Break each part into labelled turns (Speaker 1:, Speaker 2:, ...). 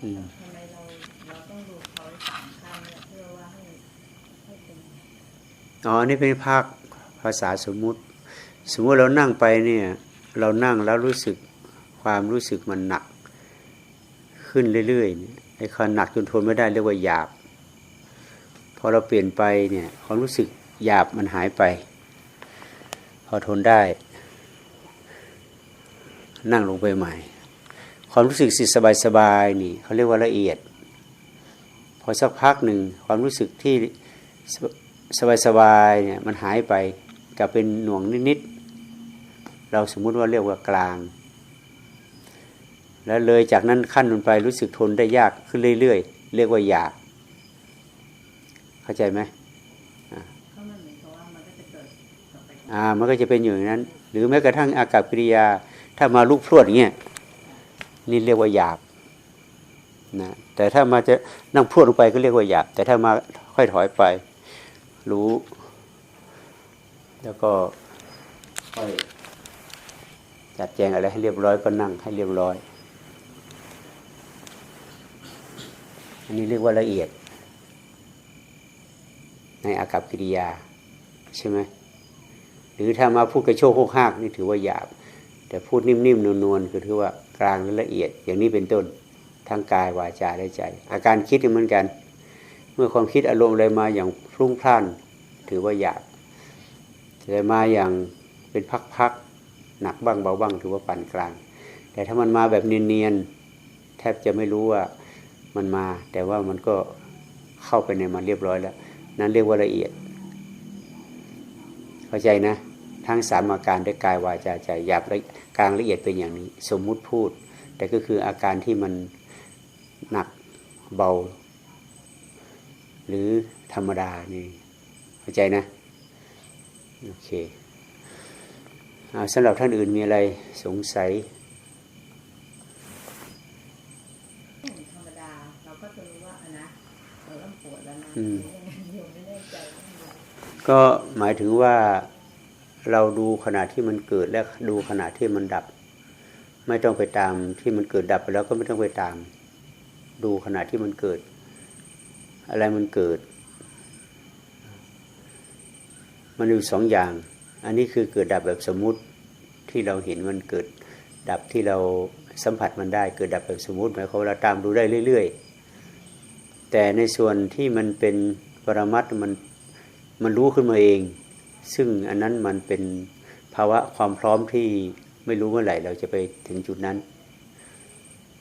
Speaker 1: ทำ
Speaker 2: ไมเราเราต้
Speaker 1: อ
Speaker 2: งดูเขาสามคำเนี่ยเพื่
Speaker 1: อ
Speaker 2: ว่าให้ให้เป็
Speaker 1: นอ๋อนี่เป็นภาคภาษาสมมุติ สมมติเรานั่งไปเนี่ย เรานั่งแล้วรู้สึกความรู้สึกมันหนัก ขึ้นเรื่อยๆไอ้ความหนักจนทนไม่ได้เรียกว่าหยาบ พอเราเปลี่ยนไปเนี่ยความรู้สึกหยาบมันหายไป พอทนได้ นั่งลงไปใหม่ ความรู้สึกสิสบายๆนี่เขาเรียกว่าละเอียด พอสักพักหนึ่งความรู้สึกที่สบายๆเนี่ยมันหายไปกลับเป็นหน่วงนิดๆเราสมมุติว่าเรียกว่ากลาง แล้วเลยจากนั้นขั้นลงไปรู้สึกทนได้ยากขึ้นเรื่อยๆเรียกว่าหยาบเข้าใจไหม
Speaker 2: อ่ามันก็จะเกิดต่อไป
Speaker 1: อ่ามันก็จะเป็นอย่างนั้น หรือแม้กระทั่งอากับกิริยา ถ้ามาลุกพรวดอย่างเงี้ย นี่เรียกว่าหยาบนะแต่ถ้ามาจะนั่งพรวดลงไปก็เรียกว่าหยาบแต่ถ้ามาค่อยถอยไป รู้ แล้วก็ค่อยจัดแจงอะไรให้เรียบร้อยก็นั่งให้เรียบร้อย อันนี้เรียกว่าละเอียด ในอากับกิริยา ใช่ไหมหรือถ้ามาพูดกระโชกโคกหากนี่ถือว่าหยาบ แต่พูดนิ่มๆนวลๆคือถือว่ากลางและละเอียด อย่างนี้เป็นต้นทั้งกายวาจาและใจ อาการคิดก็เหมือนกัน เมื่อความคิดอารมณ์อะไรมาอย่างพรุ่งพล่านถือว่าหยาบแต่มาอย่างเป็นพักๆหนักบ้างเบาบ้างถือว่าปานกลาง แต่ถ้ามันมาแบบเนียนๆแทบจะไม่รู้ว่ามันมา แต่ว่ามันก็เข้าไปในมันเรียบร้อยแล้ว นั่นเรียกว่าละเอียด เข้าใจนะ ทั้งสามอาการได้กายวาจาใจหยาบและกลางละเอียดเป็นอย่างนี้ สมมุติพูด แต่ก็คืออาการที่มันหนักเบา หรือธรรมดานี่เข้าใจนะ โอเคอาสำหรับท่านอื่นมีอะไรสงสัย
Speaker 2: ธรรมดาเราก็จะรู้ว่าอะนะเราเริ่มปวดแล้วนะ
Speaker 1: อืม
Speaker 2: ยังไงโยมไม่แน่ใจว่ามัน
Speaker 1: ก็หมายถึงว่า เราดูขณะที่มันเกิดและดูขณะที่มันดับ ไม่ต้องไปตามที่มันเกิดดับไปแล้วก็ไม่ต้องไปตาม ดูขณะที่มันเกิด อะไรมันเกิด มันอยู่สองอย่าง อันนี้คือเกิดดับแบบสมมุติที่เราเห็นมันเกิด ดับที่เราสัมผัสมันได้เกิดดับแบบสมมุติหมายความว่าเราตามดูได้เรื่อย ๆ แต่ในส่วนที่มันเป็นปรมัตมันมันรู้ขึ้นมาเอง ซึ่งอันนั้นมันเป็นภาวะความพร้อมที่ไม่รู้เมื่อไหร่เราจะไปถึงจุดนั้น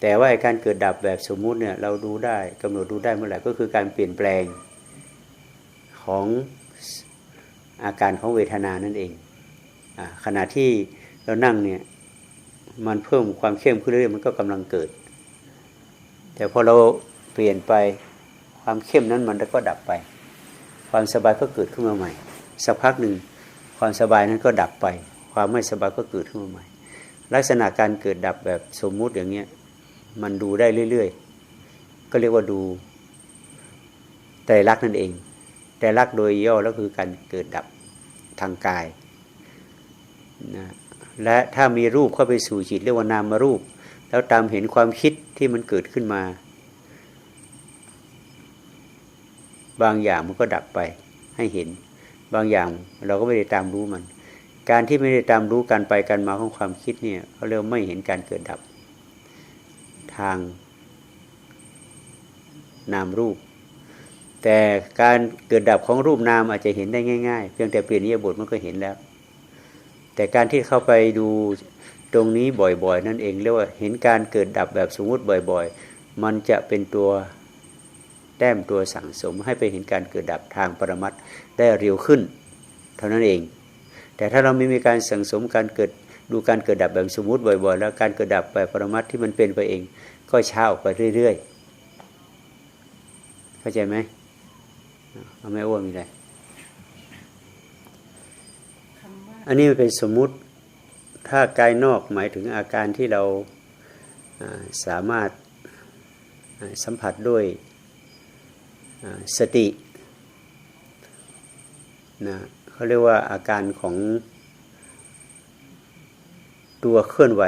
Speaker 1: แต่ว่าการเกิดดับแบบสมมุติเนี่ยเราดูได้กำหนดดูได้เมื่อไหร่ก็คือการเปลี่ยนแปลงของอาการของเวทนานั่นเองอขณะที่เรานั่งเนี่ยมันเพิ่มความเข้มขึ้นเรื่อยๆมันก็กำลังเกิด แต่พอเราเปลี่ยนไปความเข้มนั้นมันก็ดับไป ความสบายก็เกิดขึ้นมาใหม่ สักพักหนึ่งความสบายนั้นก็ดับไป ความไม่สบายก็เกิดขึ้นมาใหม่ ลักษณะการเกิดดับแบบสมมุติอย่างเงี้ยมันดูได้เรื่อยๆ ก็เรียกว่าดูไตรลักนั่นเองไตรลักโดยย่อแล้วคือการเกิดดับทางกายนะและถ้ามีรูปเข้าไปสู่จิตเรียกว่านามรูป แล้วตามเห็นความคิดที่มันเกิดขึ้นมา บางอย่างมันก็ดับไปให้เห็น บางอย่างเราก็ไม่ได้ตามรู้มัน การที่ไม่ได้ตามรู้การไปการมาของความคิดเนี่ยเขาเรียกว่าไม่เห็นการเกิดดับ ทางนามรูป แต่การเกิดดับของรูปนามอาจจะเห็นได้ง่ายๆ เพียงแต่เปลี่ยนนิยบทมันก็เห็นแล้ว แต่การที่เข้าไปดูตรงนี้บ่อยๆ นั่นเองเรียกว่าเห็นการเกิดดับแบบสมมติบ่อย ๆ มันจะเป็นตัว แต้มตัวสั่งสมให้ไปเห็นการเกิดดับทางปรมัตถ์ได้เร็วขึ้น เท่านั้นเอง แต่ถ้าเราไม่มีการสั่งสมการเกิดดูการเกิดดับแบบสมมุติบ่อยๆ แล้วการเกิดดับแบบปรมัตถ์ที่มันเป็นไปเอง ก็ช้าออกไปเรื่อยๆ เข้าใจไหมเอาไม่อ้วนมีอะไร
Speaker 2: คำว่า
Speaker 1: อันนี้มันเป็นสมมุติ ถ้ากายนอกหมายถึงอาการที่เราอ่าสามารถอ่าสัมผัสด้วยอ่า สตินะเขาเรียกว่าอาการของตัวเคลื่อนไหว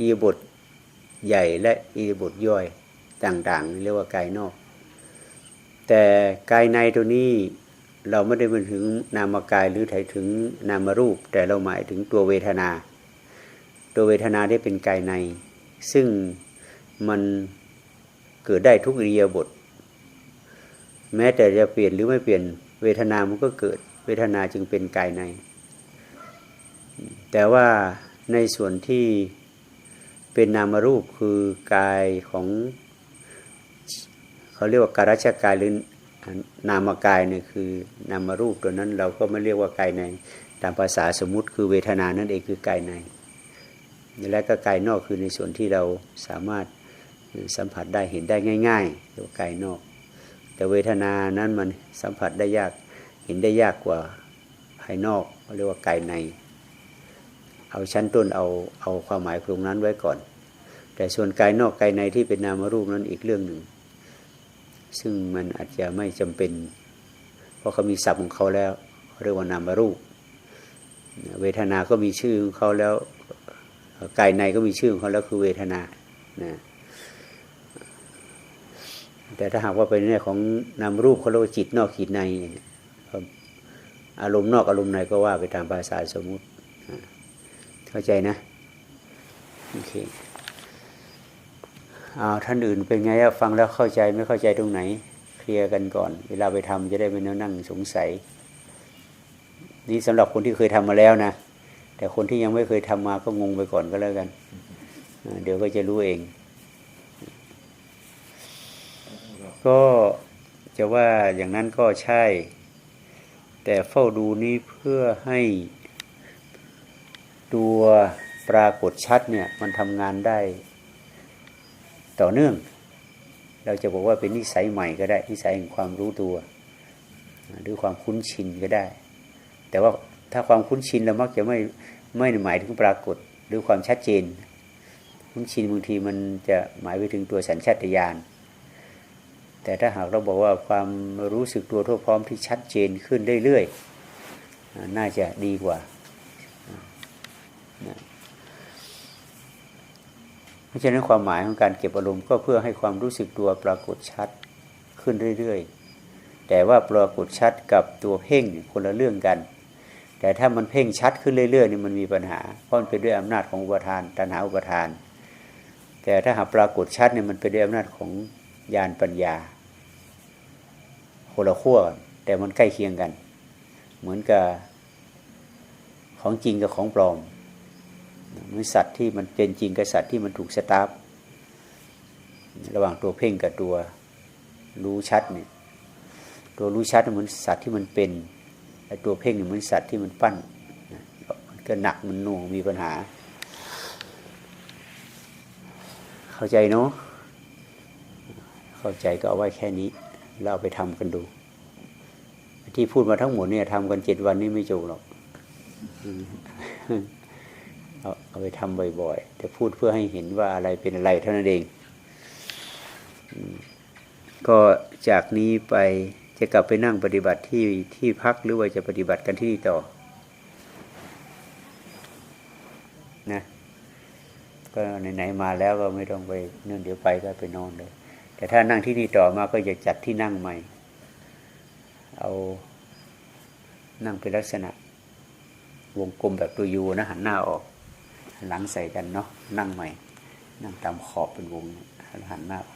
Speaker 1: อีบทใหญ่และอีบทย่อยต่างๆ เรียกว่ากายนอก แต่กายในตัวนี้เราไม่ได้หมายถึงนามกายหรือถ่ายถึงนามรูป แต่เราหมายถึงตัวเวทนา ตัวเวทนาได้เป็นกายใน ซึ่งมันเกิดได้ทุกอิริยาบถ แม้แต่จะเปลี่ยนหรือไม่เปลี่ยนเวทนามันก็เกิด เวทนาจึงเป็นกายใน แต่ว่าในส่วนที่เป็นนามรูปคือกายของเขาเรียกว่าการัชกายหรือนามกายเนี่ยคือนามรูปตัวนั้น เราก็ไม่เรียกว่ากายใน ตามภาษาสมมุติคือเวทนานั่นเองคือกายใน และก็กายนอกคือในส่วนที่เราสามารถสัมผัสได้เห็นได้ง่ายๆเรียกว่ากายนอก แต่เวทนานั้นมันสัมผัสได้ยากเห็นได้ยากกว่าภายนอกเรียกว่ากายใน เอาชั้นต้นเอาเอาความหมายตรงนั้นไว้ก่อน แต่ส่วนกายนอกกายในที่เป็นนามรูปนั้นอีกเรื่องหนึ่ง ซึ่งมันอาจจะไม่จำเป็น เพราะเขามีศัพท์ของเขาแล้วเขาเรียกว่านามรูป เวทนาก็มีชื่อของเขาแล้วกายในก็มีชื่อของเขาแล้วคือเวทนานะ แต่ถ้าหากว่าเป็นเรื่องของนามรูปเขาเรียกว่าจิตนอกจิตในอารมณ์นอกอารมณ์ในก็ว่าไปตามภาษาสมมุติเข้าใจนะโอเคเอาท่านอื่นเป็นไงฟังแล้วเข้าใจไม่เข้าใจตรงไหน เคลียร์กันก่อน เวลาไปทำจะได้ไม่นั่งสงสัย นี่สำหรับคนที่เคยทำมาแล้วนะแต่คนที่ยังไม่เคยทำมาก็งงไปก่อนก็แล้วกัน เดี๋ยวก็จะรู้เอง ก็จะว่าอย่างนั้นก็ใช่ แต่เฝ้าดูนี้เพื่อให้ตัวปรากฏชัดเนี่ยมันทำงานได้ต่อเนื่อง เราจะบอกว่าเป็นนิสัยใหม่ก็ได้นิสัยแห่งความรู้ตัว หรือความคุ้นชินก็ได้ แต่ว่าถ้าความคุ้นชินเรามักจะไม่ไม่หมายถึงปรากฏหรือความชัดเจน คุ้นชินบางทีมันจะหมายไปถึงตัวสัญชาตญาณ แต่ถ้าหากเราบอกว่าความรู้สึกตัวทั่วพร้อมที่ชัดเจนขึ้นเรื่อยๆน่าจะดีกว่าเพราะฉะนั้นความหมายของการเก็บอารมณ์ก็เพื่อให้ความรู้สึกตัวปรากฏชัดขึ้นเรื่อยๆ แต่ว่าปรากฏชัดกับตัวเพ่งคนละเรื่องกัน แต่ถ้ามันเพ่งชัดขึ้นเรื่อยๆนี่มันมีปัญหา เพราะมันเป็นด้วยอำนาจของอุปทานตัณหาอุปทาน แต่ถ้าหากปรากฏชัดเนี่ยมันเป็นด้วยอำนาจของญาณปัญญา คนละขั้วแต่มันใกล้เคียงกัน เหมือนกับของจริงกับของปลอมเหมือนสัตว์ที่มันเป็นจริงกับสัตว์ที่มันถูกสตาร์ฟระหว่างตัวเพ่งกับตัวรู้ชัดเนี่ยตัวรู้ชัดเหมือนสัตว์ที่มันเป็นแต่ตัวเพ่งเหมือนสัตว์ที่มันปั้นมันก็หนักมันหน่วงมีปัญหา เข้าใจเนาะเข้าใจก็เอาไว้แค่นี้ เราเอาไปทำกันดู ที่พูดมาทั้งหมดเนี่ยทำกันเจ็ดวันนี้ไม่จบหรอกเอาเอาไปทำบ่อยๆแต่พูดเพื่อให้เห็นว่าอะไรเป็นอะไรเท่านั้นเอง ก็จากนี้ไปจะกลับไปนั่งปฏิบัติที่ที่พักหรือว่าจะปฏิบัติกันที่นี่ต่อนะก็ไหนๆมาแล้วก็ไม่ต้องไปเนื่องเดี๋ยวไปก็ไปนอนเลย แต่ถ้านั่งที่นี่ต่อมาก็จะจัดที่นั่งใหม่ เอานั่งเป็นลักษณะ วงกลมแบบตัวยูนะ หันหน้าออก หลังใส่กันเนาะนั่งใหม่ นั่งตามขอบเป็นวงหันหน้าออก